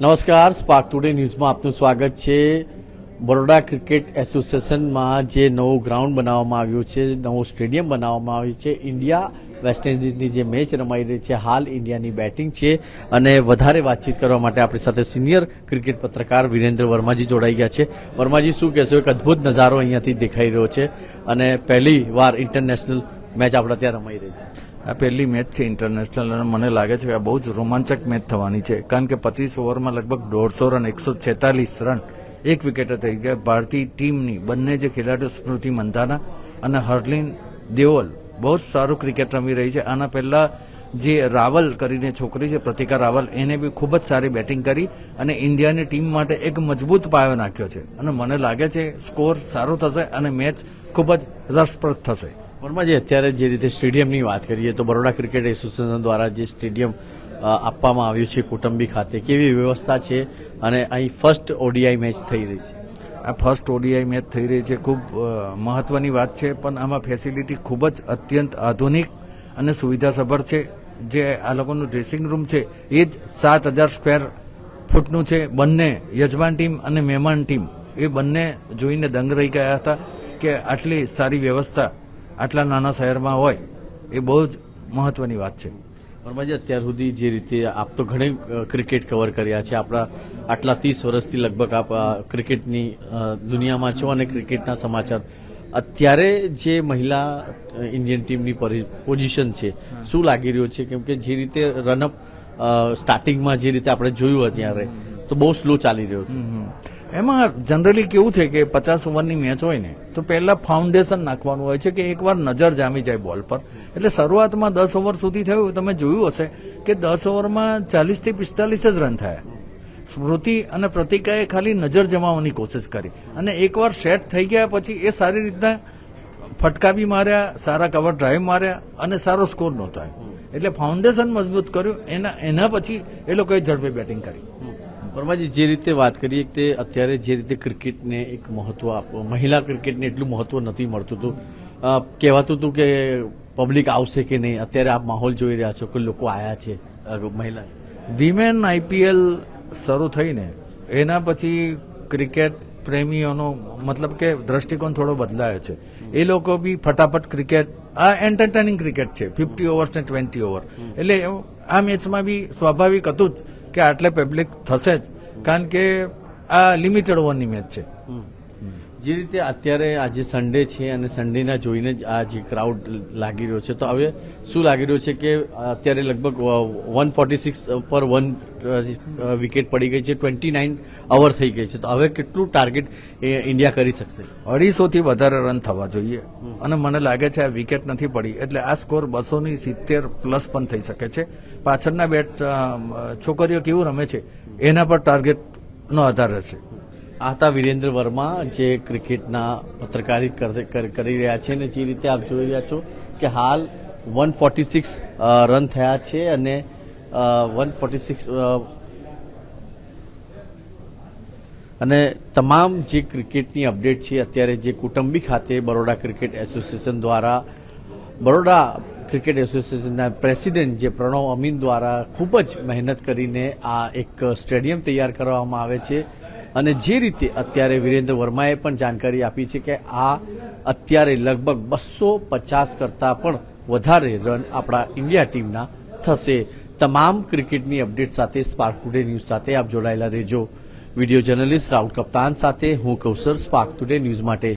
નમસ્કાર spark today ન્યૂઝમાં આપનું સ્વાગત છે. બરોડા ક્રિકેટ એસોસિએશનમાં જે નવું ગ્રાઉન્ડ બનાવવામાં આવ્યું છે, નવું સ્ટેડિયમ બનાવવામાં આવ્યું છે, ઇન્ડિયા વેસ્ટ ઇન્ડિઝની જે મેચ રમાઈ રહી છે, હાલ ઇન્ડિયાની બેટિંગ છે અને વધારે વાતચીત કરવા માટે આપણી સાથે સિનિયર ક્રિકેટ પત્રકાર વિરેન્દ્ર વર્માજી જોડાઈ ગયા છે. વર્માજી, શું કહેશો? એક અદ્ભુત નજારો અહીંયાથી દેખાઈ રહ્યો છે અને પહેલી વાર ઇન્ટરનેશનલ મેચ આપણે ત્યાં રમાઈ રહી છે. આ પહેલી મેચ છે ઇન્ટરનેશનલ અને મને લાગે છે કે આ બહુ જ રોમાંચક મેચ થવાની છે. કારણ કે પચીસ ઓવરમાં લગભગ દોઢસો રન, એકસો છેતાલીસ રન, એક વિકેટે થઈ ગયા. ભારતીય ટીમની બંને જે ખેલાડીઓ સ્મૃતિ મંધાના અને હર્લિન દેઓલ બહુ જ સારું ક્રિકેટ રમી રહી છે. આના પહેલાં જે રાવલ કરીને છોકરી છે, પ્રતિકા રાવલ, એને બી ખૂબ જ સારી બેટિંગ કરી અને ઇન્ડિયાની ટીમ માટે એક મજબૂત પાયો નાખ્યો છે. અને મને લાગે છે સ્કોર સારો થશે અને મેચ ખૂબ જ રસપ્રદ થશે. વર્માજી અત્યારે જે રીતે સ્ટેડિયમની વાત કરીએ તો બરોડા ક્રિકેટ એસોસિએશન દ્વારા જે સ્ટેડિયમ આપવામાં આવ્યું છે કુટુંબી ખાતે, કેવી વ્યવસ્થા છે અને અહીં ફર્સ્ટ ઓડીઆઈ મેચ થઈ રહી છે? આ ફર્સ્ટ ઓડીઆઈ મેચ થઈ રહી છે, ખૂબ મહત્વની વાત છે, પણ આમાં ફેસિલિટી ખૂબ જ અત્યંત આધુનિક અને સુવિધાસભર છે. જે આ લોકોનું ડ્રેસિંગ રૂમ છે, એ જ સાત હજાર સ્ક્વેર ફૂટનું છે. બંને યજમાન ટીમ અને મહેમાન ટીમ એ બંને જોઈને દંગ રહી ગયા હતા કે આટલી સારી વ્યવસ્થા આટલા નાના શહેરમાં હોય એ બહુ જ મહત્વની વાત છે. વર્માજી અત્યાર સુધી જે રીતે આપ તો ઘણી ક્રિકેટ કવર કર્યા છે. આપણા આટલા ત્રીસ વર્ષથી લગભગ આપ ક્રિકેટની દુનિયામાં છો અને ક્રિકેટના સમાચાર. અત્યારે જે મહિલા ઇન્ડિયન ટીમની પોઝિશન છે શું લાગી રહ્યું છે? કેમ કે જે રીતે રનઅપ સ્ટાર્ટિંગમાં જે રીતે આપણે જોયું અત્યારે તો બહુ સ્લો ચાલી રહ્યો હતું. એમાં જનરલી કેવું છે કે પચાસ ઓવરની મેચ હોય ને, તો પહેલા ફાઉન્ડેશન નાખવાનું હોય છે કે એકવાર નજર જામી જાય બોલ પર. એટલે શરૂઆતમાં દસ ઓવર સુધી થયું, તમે જોયું હશે કે દસ ઓવરમાં ચાલીસથી પિસ્તાલીસ જ રન થયા. સ્મૃતિ અને પ્રતિકાએ ખાલી નજર જમાવવાની કોશિશ કરી. અને એકવાર સેટ થઈ ગયા પછી એ સારી રીતના ફટકાબી માર્યા, સારા કવર ડ્રાઈવ માર્યા અને સારો સ્કોર નોંધાયો. એટલે ફાઉન્ડેશન મજબૂત કર્યું, એના એના પછી એ લોકોએ ઝડપે બેટિંગ કરી. વર્માજી જે રીતે વાત કરીએ તે અત્યારે જે રીતે ક્રિકેટને એક મહત્વ આપ- મહિલા ક્રિકેટને એટલું મહત્વ નથી મળતું હતું કહેવાતું હતું કે પબ્લિક આવશે કે નહીં? અત્યારે આપ માહોલ જોઈ રહ્યા છો કે લોકો આયા છે મહિલા. વિમેન આઈપીએલ શરૂ થઈને એના પછી ક્રિકેટ પ્રેમીઓનો મતલબ કે દ્રષ્ટિકોણ થોડો બદલાયો છે. એ લોકો બી ફટાફટ ક્રિકેટ આ એન્ટરટેનિંગ ક્રિકેટ છે ફિફ્ટી ઓવર્સ ને ટ્વેન્ટી ઓવર. એટલે આ મેચમાં બી સ્વાભાવિક હતું જ. કે આટલે પબ્લિક થશે જ. કારણ કે આ લિમિટેડ ઓવરની મેચ છે. જે રીતે અત્યારે આજે સન્ડે છે અને સન્ડેના જોઈને જ આ જે ક્રાઉડ લાગી રહ્યો છે, તો હવે શું લાગી રહ્યું છે કે અત્યારે લગભગ વન ફોર્ટી સિક્સ પર વન વિકેટ પડી ગઈ છે ટ્વેન્ટી નાઇન અવર થઈ ગઈ છે. તો હવે કેટલું ટાર્ગેટ ઇન્ડિયા કરી શકશે? અઢીસોથી વધારે રન થવા જોઈએ. અને મને લાગે છે આ વિકેટ નથી પડી. એટલે આ સ્કોર બસોની સિત્તેર પ્લસ પણ થઈ શકે છે. પાછળના બેટ છોકરીઓ કેવું રમે છે? એના પર ટાર્ગેટનો આધાર રહેશે. આ હતા વિરેન્દ્ર વર્મા જે ક્રિકેટના પત્રકારિત કર- કર- કરી રહ્યા છે અને જે રીતે આપ જોઈ રહ્યા છો કે હાલ વન ફોર્ટી સિક્સ રન થયા છે અને વન ફોર્ટી સિક્સ અને તમામ જે ક્રિકેટની અપડેટ છે અત્યારે જે કુટુંબી ખાતે બરોડા ક્રિકેટ એસોસિએશન દ્વારા, બરોડા ક્રિકેટ એસોસિએશનના પ્રેસિડેન્ટ જે પ્રણવ અમીન દ્વારા ખૂબ જ મહેનત કરીને આ એક સ્ટેડિયમ તૈયાર કરવામાં આવે છે. અને જે રીતે અત્યારે વિરેન્દ્ર વર્માએ પણ જાણકારી આપી છે કે આ અત્યારે લગભગ બસો પચાસ કરતાં પણ વધારે રન આપણા ઇન્ડિયા ટીમના થશે. તમામ ક્રિકેટની અપડેટ સાથે સ્પાર્ક ટુડે ન્યૂઝ સાથે આપ જોડાયેલા રહેજો. વીડિયો જર્નલિસ્ટ રાહુલ કપ્તાન સાથે હું કૌશર સ્પાર્ક ટુડે ન્યૂઝ માટે